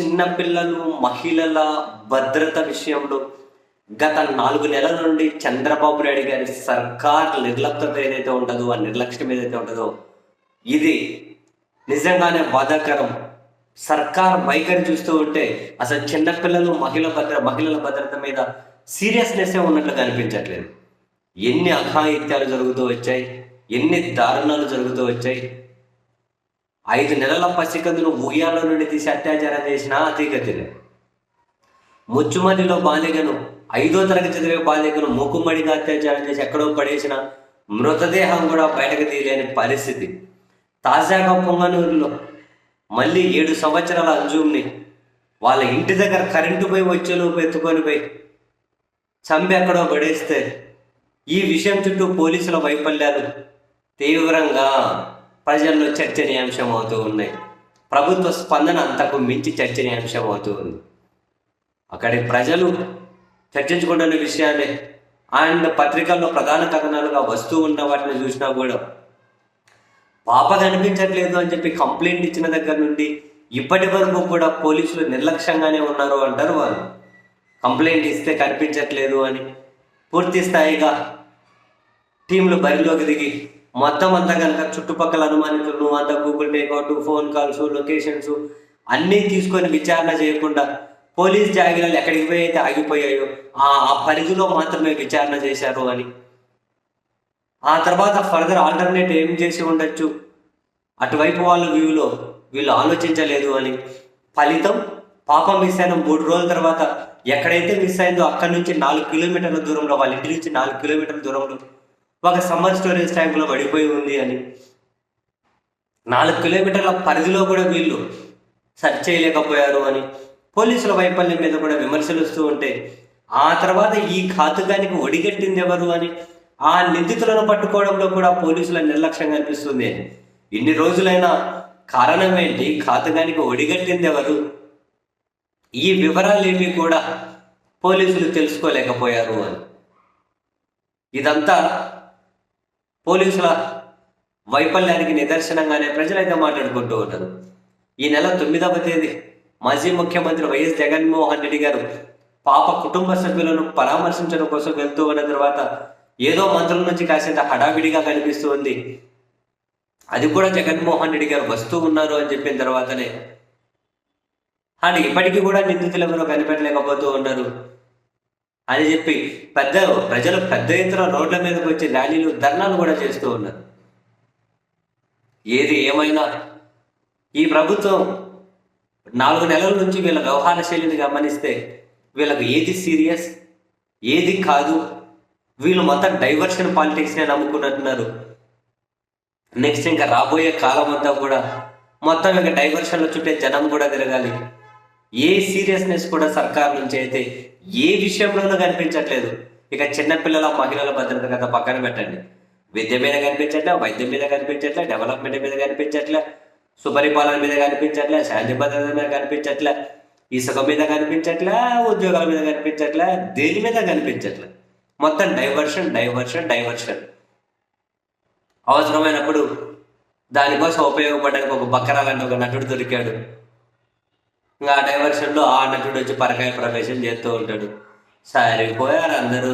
చిన్నపిల్లలు మహిళల భద్రత విషయంలో గత నాలుగు నెలల నుండి చంద్రబాబు నాయుడు గారి సర్కార్ నిర్లప్తత ఏదైతే ఉంటుందో ఆ నిర్లక్ష్యం ఏదైతే ఉంటుందో ఇది నిజంగానే బాధాకరం. సర్కార్ వైఖరి చూస్తూ ఉంటే అసలు చిన్నపిల్లలు మహిళ భద్ర మహిళల భద్రత మీద సీరియస్నెస్ ఉన్నట్లు కనిపించట్లేదు ఎన్ని అఘాయిత్యాలు జరుగుతూ వచ్చాయి ఎన్ని దారుణాలు జరుగుతూ వచ్చాయి ఐదు నెలల పసికందును ఉయ్యాల నుండి తీసి అత్యాచారం చేసిన అతీగతిలే ముచ్చుమడిలో బాలికను ఐదో తరగతి చదివే బాలికను మూకుమ్మడిగా అత్యాచారం చేసి ఎక్కడో పడేసిన మృతదేహం కూడా బయటకు తీయలేని పరిస్థితి. తాజాగా పొంగనూరులో మళ్ళీ ఏడు సంవత్సరాల అంజుమ్ని వాళ్ళ ఇంటి దగ్గర కరెంటు పోయి వచ్చేలోపు ఎత్తుకొని పోయి చంపి ఎక్కడో పడేస్తే ఈ విషయం చుట్టూ పోలీసుల వైఫల్యాలు తీవ్రంగా ప్రజల్లో చర్చనీయాంశం అవుతూ ఉన్నాయి ప్రభుత్వ స్పందన అంతకు మించి చర్చనీయాంశం అవుతూ ఉంది. అక్కడి ప్రజలు చర్చించుకుంటున్న విషయాన్ని అండ్ పత్రికల్లో ప్రధాన కథనాలుగా వస్తూ ఉన్న వాటిని చూసినా కూడా పాప కనిపించట్లేదు అని చెప్పి కంప్లైంట్ ఇచ్చిన దగ్గర నుండి ఇప్పటి వరకు కూడా పోలీసులు నిర్లక్ష్యంగానే ఉన్నారు అంటారు వాళ్ళు. కంప్లైంట్ ఇస్తే కనిపించట్లేదు అని పూర్తి స్థాయిగా టీంలు బరిలోకి దిగి మొత్తం అంతా కనుక చుట్టుపక్కల అనుమానితులు అంతా Google takeout phone calls locations అన్నీ తీసుకొని విచారణ చేయకుండా పోలీస్ జాగిరాలు ఎక్కడికి పోయి అయితే ఆగిపోయాయో ఆ పరిధిలో మాత్రమే విచారణ చేశారు అని. ఆ తర్వాత ఫర్దర్ ఆల్టర్నేట్ ఏం చేసి ఉండొచ్చు? అటువైపు వాళ్ళ వ్యూలో వీళ్ళు ఆలోచించలేదు అని. ఫలితం పాపం మిస్ అయిన మూడు రోజుల తర్వాత ఎక్కడైతే మిస్ అయిందో అక్కడి నుంచి నాలుగు కిలోమీటర్ల దూరంలో వాళ్ళ ఇంటి నుంచి నాలుగు కిలోమీటర్ల దూరంలో ఒక సమ్మర్ స్టోరేజ్ ట్యాంకులో పడిపోయి ఉంది అని. నాలుగు కిలోమీటర్ల పరిధిలో కూడా వీళ్ళు సెర్చ్ చేయలేకపోయారు అని పోలీసుల వైఫల్యం మీద కూడా విమర్శలు వస్తూ ఉంటే ఆ తర్వాత ఈ ఘాతుకానికి ఒడిగట్టింది ఎవరు అని ఆ నిందితులను పట్టుకోవడంలో కూడా పోలీసుల నిర్లక్ష్యం కనిపిస్తుంది. ఇన్ని రోజులైనా కారణం ఏంటి ఘాతుకానికి ఒడిగట్టింది ఎవరు? ఈ వివరాలేమి కూడా పోలీసులు తెలుసుకోలేకపోయారు అని. ఇదంతా పోలీసుల వైఫల్యానికి నిదర్శనంగానే ప్రజలైతే మాట్లాడుకుంటూ ఉన్నారు ఈ నెల తొమ్మిదవ తేదీ మాజీ ముఖ్యమంత్రి వైఎస్ జగన్మోహన్ రెడ్డి గారు పాప కుటుంబ సభ్యులను పరామర్శించడం కోసం వెళ్తూ ఉన్న తర్వాత ఏదో మంత్రుల నుంచి కాసేంత హడావిడిగా కనిపిస్తూ ఉంది. అది కూడా జగన్మోహన్ రెడ్డి గారు వస్తూ ఉన్నారు అని చెప్పిన తర్వాతనే. అండ్ ఇప్పటికీ కూడా నిందితులు ఎవరో కనిపెట్టలేకపోతూ ఉన్నారు. అని చెప్పి పెద్ద ప్రజలు పెద్ద ఎత్తున రోడ్ల మీదకి వచ్చి ర్యాలీలు ధర్నాలు కూడా చేస్తూ ఉన్నారు. ఏది ఏమైనా ఈ ప్రభుత్వం నాలుగు నెలల నుంచి వీళ్ళ వ్యవహార శైలిని గమనిస్తే వీళ్ళకి ఏది సీరియస్ ఏది కాదు వీళ్ళు మొత్తం డైవర్షన్ పాలిటిక్స్నే నమ్ముకున్నట్టున్నారు. నెక్స్ట్ ఇంకా రాబోయే కాలం అంతా కూడా మొత్తం ఇంకా డైవర్షన్ల చుట్టే జనం కూడా తిరగాలి. ఏ సీరియస్నెస్ కూడా సర్కార్ నుంచి అయితే ఏ విషయంలోనూ కనిపించట్లేదు. ఇక చిన్నపిల్లల మహిళల భద్రత కథ పక్కన పెట్టండి. విద్య మీద కనిపించట్లే వైద్యం మీద కనిపించట్లే డెవలప్మెంట్ మీద కనిపించట్లే సుపరిపాలన మీద కనిపించట్లే శాంతి భద్రత మీద కనిపించట్లే ఇసుక మీద కనిపించట్లే ఉద్యోగాల మీద కనిపించట్లే దేని మీద కనిపించట్లే. మొత్తం డైవర్షన్ డైవర్షన్ డైవర్షన్ అవసరమైనప్పుడు దానికోసం ఉపయోగపడడానికి ఒక బక్కరాలంటే ఒక నటుడు దొరికాడు. ఇంకా ఆ డైవర్షన్లో ఆ నటుడు వచ్చి పరకాయ ప్రవేశం చేస్తూ ఉంటాడు. సరిపోయారు అందరూ